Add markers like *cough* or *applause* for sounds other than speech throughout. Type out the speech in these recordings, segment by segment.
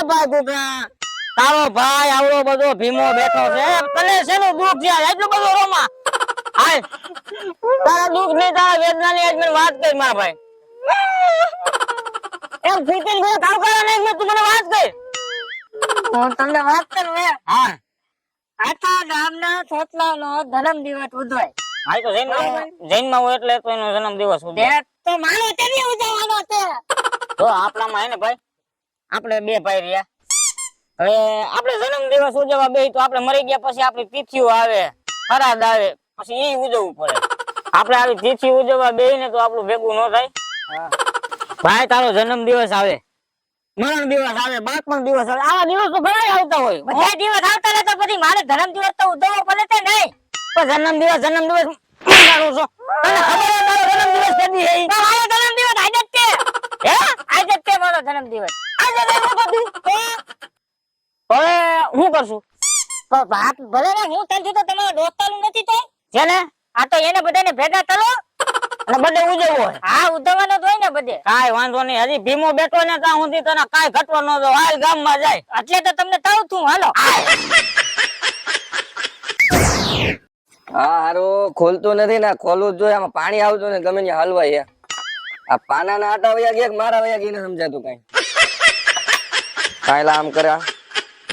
એ ભાઈ દીધા તારો ભાઈ આવડો બધો ભીમો બેઠો છે. તને શેનું દુઃખ છે એટલું બધું રોમા. હાય. તારા દુઃખ નહીં તારા વેદના ની આજ વાત કરી મારા ભાઈ. એમ ફીટીને ગયો તાવ કરવા નહીં તું મને વાત કરી. હું તમને વાત કરું હે હા. આખા ગામના છોકરાનો ધર્મ દિવસ ઉજવાય. હાય તો જૈન જૈનમાં હોય એટલે તો એનો જન્મ દિવસ ઉજવાય. ઉજવે તો મારે તેની ઉજવવાનો છે. તો આપણામાં હે ને ભાઈ આપણે બે ભાઈ રહ્યા. હવે આપણે જન્મ દિવસ ઉજવવા બે તો આપણે મરી ગયા પછી આપણી તિથિઓ આવે ફરાદ આવે પછી એ ઉજવવું પડે. આપણે આવી તિથિ ઉજવવા બે ને તો આપણું ભેગું ન થાય. ભાઈ તારો જન્મ દિવસ આવે. મરણ દિવસ આવે બાળપણ દિવસ આવે આવા દિવસ તો ઘણા આવતા હોય. બધા દિવસ આવતા રહે તો પછી મારે જન્મ દિવસ તો ઉજવવો પડે તે નહીં પણ જન્મ દિવસ જન્મ દિવસ મંગાડું છો. તને ખબર તારો જન્મ દિવસ કદી હે મારો ધર્મ દિવસ આજે જ હે? આજે જ તે મારો જન્મ દિવસ. હવે હું કરશું? તો ભલે હું તને તો તમારો દોસ્તારું નથી તો? જેને આ તો એને બધાને ભેગા કરો અને બધે ઉજવવો હોય. હા, ઉજવવાનો જ હોય ને બધે. કાઈ વાંધો નહીં. હજી ભીમો બેઠો ને ત્યાં સુધી તને કાઈ ઘટવા ન દો. હાલ ગામમાં જાય. એટલે તો તમને તાવ છું. હાલો. હા, હારું. ખોલતું નથી ને. ખોલવું જોઈએ. આમાં પાણી આવતું ને ગમે ને હલવાય આ પાના ના આટા વયા ગયા મારા વયા ગયા સમજાતું કઈ. કાંઈ આમ કર્યા?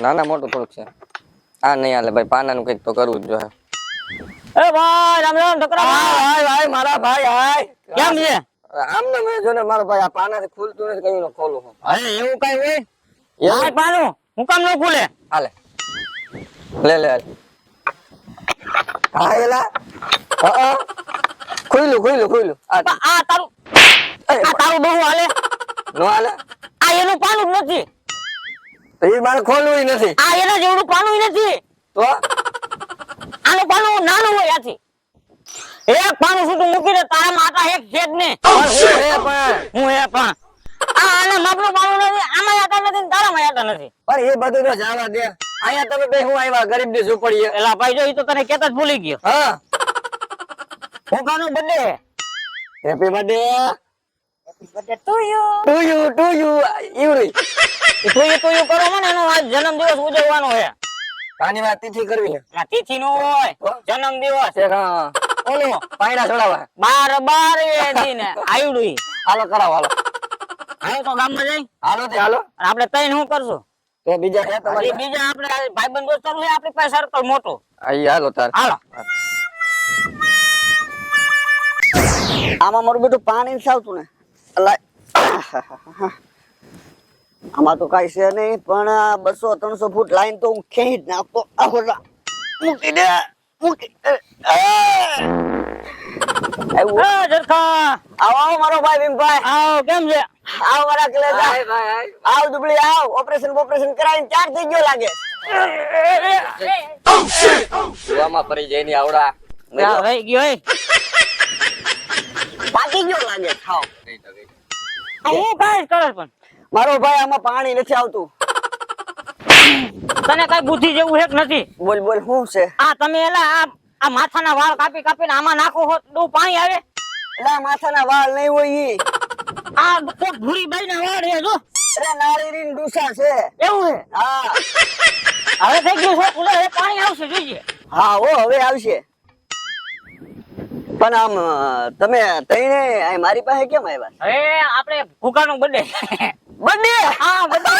નાના મોટું થોડુંક છે. આ નહીં હાલે ભાઈ પાનાનું કંઈક તો કરવું જ જોઈએ એ ભાઈ રામ રામ ઠકરા હાય હાય મારા ભાઈ હાય. કેમ છે? આમ ને મેં જો ને મારો ભાઈ આ પાનાથી ખુલતું નથી કયું ને ખોલું હું. અરે એવું કઈ હોય? યાર ભાઈ પાનું હું કામ ન ખુલે? હાલે. લે લે કાયલા હા. ખુલ્લું ખુલ્લું ખુલ્લું આ તારું આ તારું બહુ હાલે. નો હાલે. આ એનું પાનું જ નથી. તો એ મારે ખોલવું નથી. આ એના જેવડું પાનું નથી. તો? આનું પાનું નાનું હોય આથી. એક પાનું છૂટું મૂકી દે તારા માતા એક છે જ ને. હું એ પણ આ આના માપનું પાનું નથી આમાં પણ એ બધું તો જવા દે. અહીંયા તમે બે હું આવ્યા ગરીબની ઝૂંપડીએ એલા ભાઈ જો ઈ તો તને કેતા જ ભૂલી ગયો. હા. હું કાનો બર્થડે હેપી બર્થડે બધે તું you to you to you ઈવડી તું એ તું એ કરો મને એનો આજ જન્મદિવસ ઉજવવાનો છે. કાની વાત તિથિ કરવી છે? આ તિથિ નો હોય જન્મદિવસ. છે હા. ઓલો પાયડા ચડાવવા. બાર બાર એ દી ને હાલો કરાવ હાલો. હાલો તો ગામમાં જઈ. હાલો તે. હાલો આપણે તઈ શું કરશું? તો બીજા છે તમારી? બીજા આપણે ભાઈબંધ દોસ્તાર છે આપણી પાસે સર્કલ મોટું. આઈ હાલો તાર. હાલો. આમાં મારું બધું પાણી સાવતું ને. આમાં તો કઈ છે નહીં પણ આ બસો ત્રણસો ફૂટ લાઈન તો હું ખેંચી જ નાખતો આવો મૂકી દે મૂકી જરખા! આવો આવો મારો ભાઈ ભીમભાઈ. આવો કેમ છે? આવો મારા કલેજા હાય, હાય, હાય. આવ દુબળી આવ. ઓપરેશન ઓપરેશન કરાવીને ચાર થઈ ગયો લાગે. પડી જાય ની આવડા. રહી ગયો એ. પાકી ગયો લાગે ખાવ હું કાંઈ કરે પણ? મારો ભાઈ આમાં પાણી નથી આવતું. તને કઈ બુદ્ધિ જેવું હેક નથી? બોલ બોલ શું છે? આ તમે એલા આ આ માથાના વાળ કાપી કાપીને આમાં નાખો હો તો પાણી આવે. એલા માથાના વાળ નહીં હોય ઈ. આ કોક ભૂરી બાઈ ના વાળ છે જો. અરે નાળીરી ડૂસા છે. એવું છે? હા. હવે થઈ ગયું છે હવે પાણી આવશે જોઈએ હા ઓ હવે આવશે. પણ આમ તમે તઈને મારી પાસે કેમ આવ્યા? હવે આપણે ભૂકાનું બડે બડે હા બડે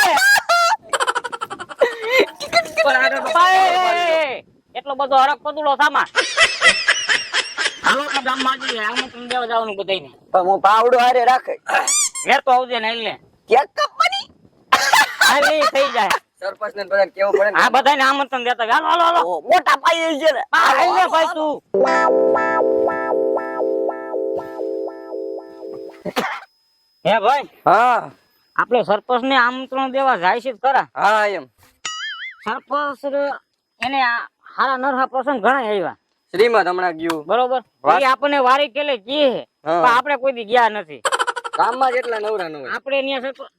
એટલો બધો હરક પતુલો સામા હાલો તો ગામમાં જઈએ દેવા જવાનું પણ હું પાવડો હારે રાખે. ઘેર તો આવજે ને એટલે કેક કાપવાની? હા થઈ જાય. સરપંચ ને બધા કેવું પડે ને? આ બધાને આમંત્રણ દેતા. હાલો હાલો હાલો. મોટા પાયે છે ને. આ ભાઈ તું. હે ભાઈ? હા. આપણે સરપંચ ને આમંત્રણ દેવા જાય છે ખરા? હા એમ. સરપંચ એને હારા નરહા પ્રસંગ ઘણા આવ્યા શ્રીમદ હમણાં ગયું. બરોબર? એ આપણને વારી કેલે કી હે. પણ આપણે કોઈ દી ગયા નથી. ગામમાં જેટલા નવરા નવરા આપણે ત્યાં સરપંચ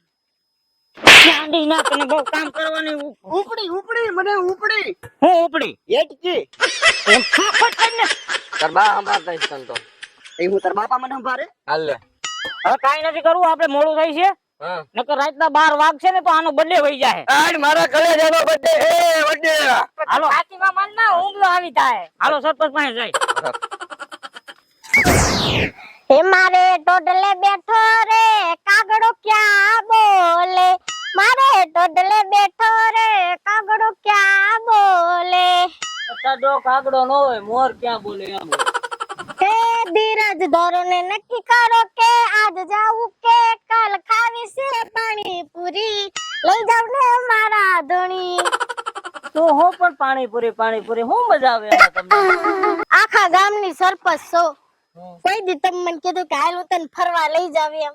ચાંદી ના તને બહુ કામ કરવાની ઉપડી ઉપડી મને ઉપડી. હું ઉપડી? એટકી. એમ ફાફટ કરીને તાર બા સંભાળતા દઈશ તને તો. એ હું તાર બાપા મને ભારે હાલ લે. હવે કાઈ નથી કરવું આપણે મોડું થઈ છે. નકર રાતના બાર વાગશે ને તો આનો બર્થડે વહી જાય આજ મારા કલેજાનો બર્થડે હે બર્થડે હાલો. છાતીમાં મનમાં ઊંઘલો આવી થાય હાલો સરપંચ પાસે જાય હે મારે ટોડલે બેઠો રે કાગડો ક્યાં બોલે? મારે ટોડલે બેઠો રે કાગડો ક્યાં બોલે? તાડો કાગડો નો હોય મોર ક્યાં બોલે એમ. હે ધીરજ ધરો ને નક્કી કરો કે આજ જાવું કે કાલ ખાવી છે પાણી પૂરી. લઈ જાવ ને મારા ધણી. તો હો પણ પાણીપુરી પાણીપુરી હું મજા આવે તમને? આખા ગામની સરપંચ છો. કોઈ દી તમ મને કીધું કે હાલ હું તને ફરવા લઈ જાવ એમ.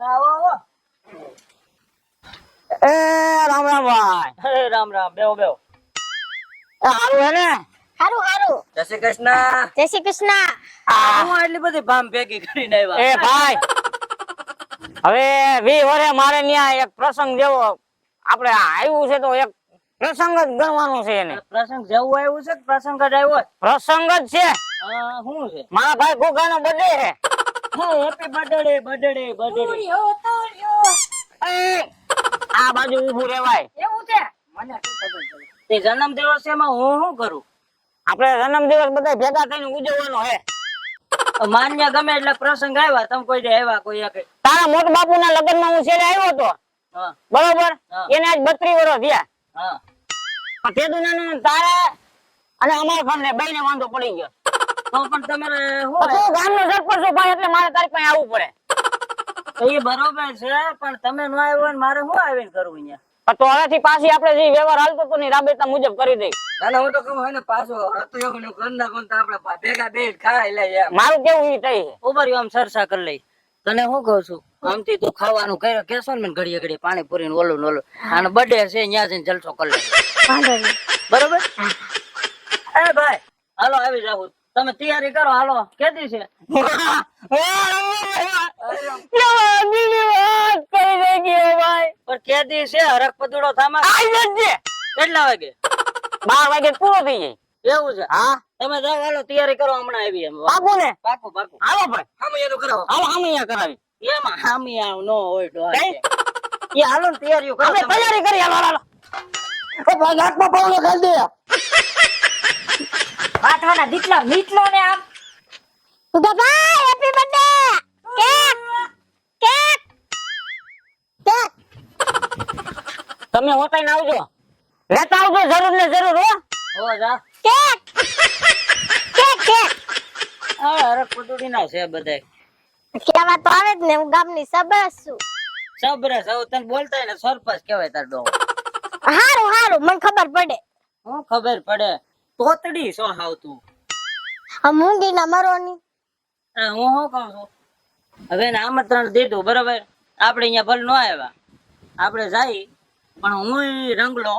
આવો, આવો. એ રામ રામ ભાઈ. રામ રામ બેહો બેહો. એ હે ને? હારું હારું. જય શ્રી કૃષ્ણ. જય શ્રી કૃષ્ણ. હું એટલી બધી ભામ ભેગી કરીને આવ્યા? એ ભાઈ હવે વી વરે મારે ન્યા એક પ્રસંગ જેવો આપણે આવ્યું છે તો એક પ્રસંગ જ ગણવાનો છે એને. પ્રસંગ જેવું આવ્યું છે કે પ્રસંગ જ આવ્યો પ્રસંગ જ છે. શું છે? મારા ભાઈ ગોગાનો બર્થડે છે. હેપી બર્થડે બર્થડે બર્થડે આ બાજુ ઊભું રહેવાય. એવું છે? મને શું ખબર પડે? તે જન્મ દિવસ એમાં હું શું કરું? આપણે જન્મ દિવસ બધા ભેગા થઈને ઉજવવાનો હે. માન્ય ગમે એટલે પ્રસંગ આવ્યા તમે કોઈ આવ્યા કોઈ એક? તારા મોટા બાપુના લગ્નમાં હું છેલ્લે આવ્યો હતો. બરોબર? એને આજ બત્રીસ વર્ષ થયા. હા. નાનું તારા અને અમારા ફોન ને વાંધો પડી ગયો. તો પણ તમારે શું ગામ ગામનો સરપંચ ભાઈ એટલે મારે તારી પાસે આવવું પડે. એ બરોબર છે પણ તમે ન આવ્યો મારે શું આવીને કરવું અહીંયા? તો આનાથી પાછી આપણે જે વ્યવહાર હાલતો હતો ને રાબેતા મુજબ કરી દઈ. ના ના હું તો કહું હોય ને પાછો હતું એવું કરી નાખો તો આપણે ભેગા બે ખાઈ લે મારું કેવું ઈ થઈ ઉભર આમ સરસા કરી લઈ તને હું કહું છું આમથી તું ખાવાનું કહે કેસો ને મને ઘડીએ ઘડીએ પાણી પૂરીને ઓલું ને ઓલું. આનો બર્થડે છે ત્યાં જઈને જલસો કરી લે બરોબર? એ ભાઈ હાલો આવી જાવ તમે તૈયારી કરો હાલો. કેદી છે? પણ કેદી છે હરક પદુડો થામા. કેટલા વાગે? બાર વાગે પૂરો થઈ જાય. એવું છે? હા. તમે જાઓ હાલો તૈયારી કરો હમણાં આવી એમ. પાકું ને? પાકું પાકું. હાલો ભાઈ. આમ કરાવો હાલો કરાવી. એમાં હામી આવ નો હોય તો કે. એ હાલો ને તૈયારીઓ કરો તૈયારી કરી હાલો હાલો. પાવડો ખાલી દે. પાઠવાના દીકલા મીટલો ને આમ. ઉગા happy birthday cake cake cake. તમે હોટલ ને આવજો. લેતા આવજો જરૂર ને જરૂર હો. હો જા. Cake cake cake. આ હરક પદુડી ના છે બધાય. કેવા તો આવે જ ને હું ગામની સબસ છું. સબરે સૌ તને બોલતા ને સરપંચ કહેવાય તાર ડો હારું હારું મને ખબર પડે. હું ખબર પડે? તોતડી સો હાવ તું આ મૂંગી ના મરોની. આ હું શું કહું છું? હવે ને આમંત્રણ દીધું બરોબર? આપણે અહીંયા ભલ ન આવ્યા. આપણે જાય પણ હું રંગલો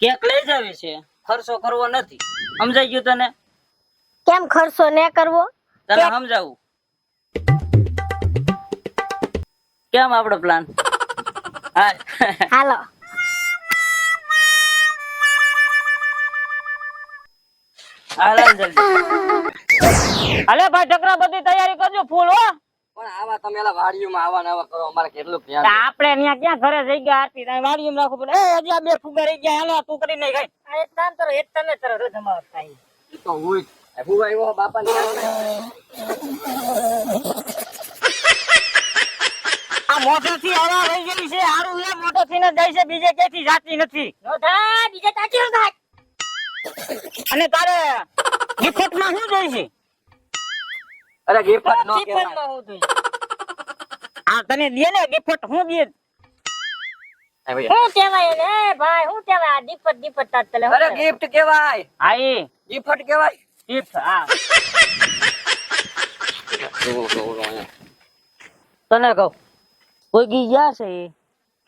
કેક લઈ જાવી છે. ખર્ચો કરવો નથી. સમજાઈ ગયું તને? કેમ ખર્ચો ને કરવો? તને સમજાવું? કેમ આપણો પ્લાન હાલો. હાલે ભાઈ ઠકરા બધી તૈયારી કરજો ફૂલ હો. પણ આવા તમે એલા વાડીમાં આવા ને આવા કરો અમારે કેટલું ધ્યાન આપણે ત્યાં ક્યાં ઘરે જઈ ગયા આરતી? ત્યાં વાડીમાં રાખો પડે. એ હજી આ બે ફુગા રહી ગયા. હાલો તું કરી નહીં ગઈ એક કામ કરો એક તમે કરો રોજ અમાર થાય. તો હું ફુગા એવો બાપા ને આ મોઢેથી હવા રહી ગઈ છે. હારું એ મોટો થી ને જાય છે. બીજે ક્યાંથી જાતી નથી. નો થાય બીજે તાકી થાય અને તારે નિફટમાં શું જોઈ છે અરે ગિફ્ટ નો કહેવાય. હું તને દે ને ગિફ્ટ હું દે. હા કહેવાય એને? ભાઈ શું કહેવાય? આ દીપક દીપક તાત તલે અરે ગિફ્ટ કહેવાય. હા ગિફ્ટ કહેવાય. gift, હા. તને કહું કોઈ ગી ગયા છે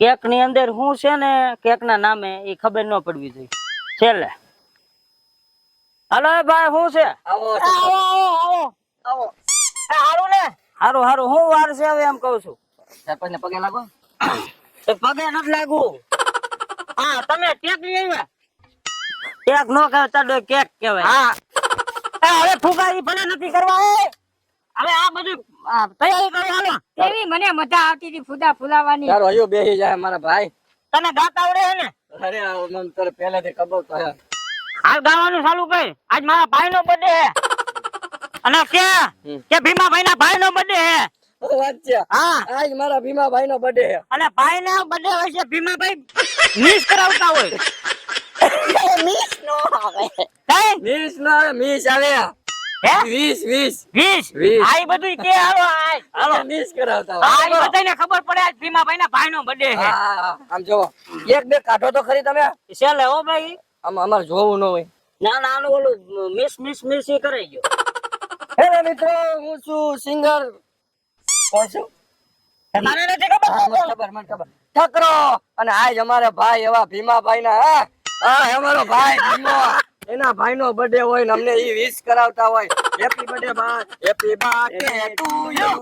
કેકની અંદર શું છે ને કેક ના નામે એ ખબર ન પડવી જોઈએ. છેલ્લે. હાલો ભાઈ શું છે? આવો. આવો આવો આવો. આવો. એ હારું ને? હારું હારું હું વાર છે હવે એમ કઉ છું. સરપંચ ને પગે લાગો. પગે નથી લાગુ હા તમે ટેક લઈ આવ્યા? કેક નો કહેવાય તાડો કેક કહેવાય. હા. હવે ફુગારી ભલે નથી કરવા એ. હવે આ બધું તૈયારી કરો હાલો. એવી મને મજા આવતી હતી ફુદા ફુલાવાની. યાર હયો બેહી જાય મારા ભાઈ. તને ગાતા આવડે ને? અરે આ મને તને પહેલેથી ખબર તો હે. હાલ ગાવાનું ચાલુ કર. આજ મારા ભાઈ નો બર્થડે હે. *laughs* અને કે. કે ભીમાભાઈ ના ભાઈ નો બર્થડે હે વાત છે. હા. આજ મારા ભીમાભાઈ નો બર્થડે છે અને ભાઈ ના બર્થડે હોય છે ભીમાભાઈ મિસ કરાવતા હોય. *laughs* મિસ નો આવે. કઈ? વીસ નો આવે વીસ આવે. વીસ વીસ વીસ વીસ. આ બધું કે હાલો હાલો વીસ કરાવતા આ બધાને ખબર પડે આજ ભીમાભાઈ ના ભાઈ નો બર્થડે હે. આમ જો એક બે કાઢો તો ખરી તમે. છેલ્લે હો ભાઈ? આમ અમારે જોવું ન હોય ના ના આનું ઓલું મિસ મિસ મિસ ઈ કરાઈ ગયો હેલો મિત્રો હું છું સિંગર કોણ છું મને નથી ખબર ખબર મને ખબર ઠકરો અને આજ અમારે ભાઈ એવા ભીમાભાઈ ના હા હા અમારો ભાઈ ભીમો એના ભાઈ નો બર્થડે હોય ને અમને ઈ વિશ કરાવતા હોય હેપી બર્થડે ભાઈ હેપી બર્થડે ટુ યુ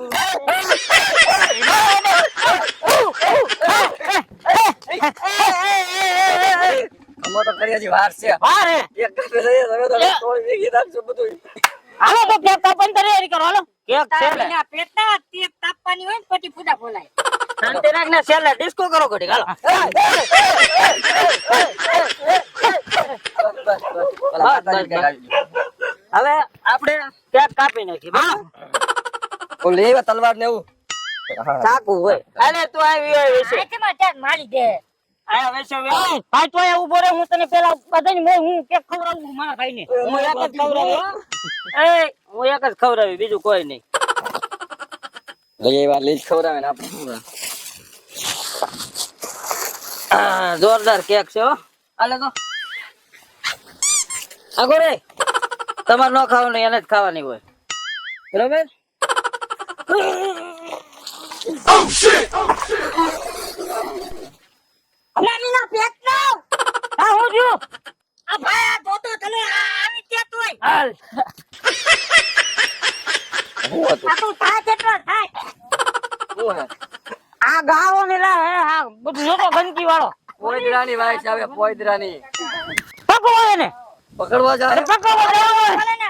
અમે તો કરીએ વાર છે હા રે એક કાપે લઈએ તમે તો થોડી વીઘી રાખશો બધું હાલો તો કેક કાપવાની તૈયારી કરો હાલો કેક છેલ્લે તારીના પેટના તેપ તાપવાની હોય ને પછી ફુદા ફોલાય શાંતિ રાખ ને છેલ્લે ડિસ્કો કરો ઘડી હાલો પેલા માતાજી કઈ આવી ગયું. હવે આપણે કેક કાપી નાખી બરાબર ઓલું તલવાર ને એવું ચાકુ હોય અરે તું આવી હોય વિશે મારી દે ભાઈ તો એ ઊભો રહે હું તને પેલા બધાને મેં હું કેક ખવડાવું મારા ભાઈને. હું એક જ ખવડાવી એ હું એક જ ખવડાવી બીજું કોઈ નહીં. લઈ એવા લીજ ખવડાવે ને આપણે. જોરદાર કેક છે હો. તો. આગો રે તમારે ન ખાવાનું એને જ ખાવાની હોય. બરોબર? પેટનો હા હું આ ભાઈ આ ધોતો તને આવી તેત હોય હાલ શું હતું આ તું થાય તેટલો થાય શું હે આ ગાવો મેલા હે હા બધું જોતો ગંદકી વાળો પોઈદરાની વાઈસ આવે પોઈદરાની પકવો એને પકડવા જાય ભલે ને